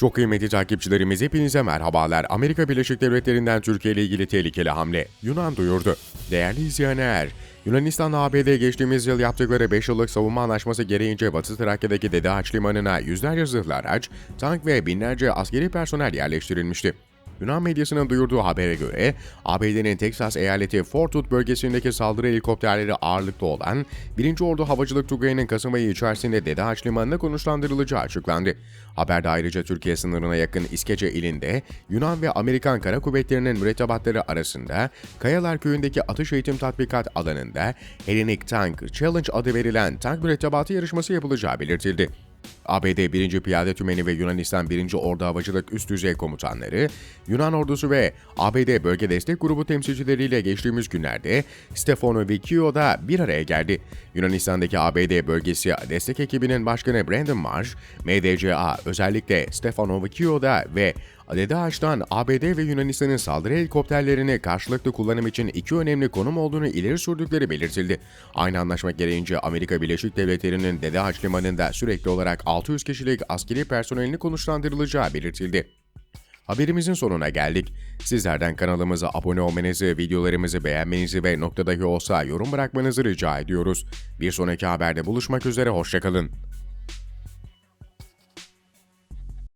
Çok kıymetli takipçilerimiz hepinize merhabalar. Amerika Birleşik Devletleri'nden Türkiye ile ilgili tehlikeli hamle. Yunan duyurdu. Değerli izleyenler, Yunanistan'la ABD geçtiğimiz yıl yaptıkları 5 yıllık savunma anlaşması gereğince Batı Trakya'daki Dede Ağaç Limanı'na yüzlerce zırhlı araç, tank ve binlerce askeri personel yerleştirilmişti. Yunan medyasının duyurduğu habere göre ABD'nin Teksas eyaleti Fort Hood bölgesindeki saldırı helikopterleri ağırlıkta olan 1. Ordu Havacılık Tugayı'nın Kasım ayı içerisinde Dede Ağaç Limanı'na konuşlandırılacağı açıklandı. Haberde ayrıca Türkiye sınırına yakın İskece ilinde Yunan ve Amerikan Kara Kuvvetleri'nin mürettebatları arasında Kayalar Köyü'ndeki atış eğitim tatbikat alanında Hellenic Tank Challenge adı verilen tank mürettebatı yarışması yapılacağı belirtildi. ABD 1. Piyade Tümeni ve Yunanistan 1. Ordu Havacılık Üst Düzey Komutanları, Yunan ordusu ve ABD Bölge Destek Grubu temsilcileriyle geçtiğimiz günlerde Stefano Viccio'da bir araya geldi. Yunanistan'daki ABD Bölgesi Destek Ekibi'nin başkanı Brandon Marsh, MDCA özellikle Stefano Viccio'da ve Dede Ağaç'tan ABD ve Yunanistan'ın saldırı helikopterlerini karşılıklı kullanım için iki önemli konum olduğunu ileri sürdükleri belirtildi. Aynı anlaşma gereğince Amerika Birleşik Devletleri'nin Dede Ağaç Limanı'nda sürekli olarak 600 kişilik askeri personelini konuşlandırılacağı belirtildi. Haberimizin sonuna geldik. Sizlerden kanalımıza abone olmanızı, videolarımızı beğenmenizi ve noktadahi olsa yorum bırakmanızı rica ediyoruz. Bir sonraki haberde buluşmak üzere, hoşçakalın.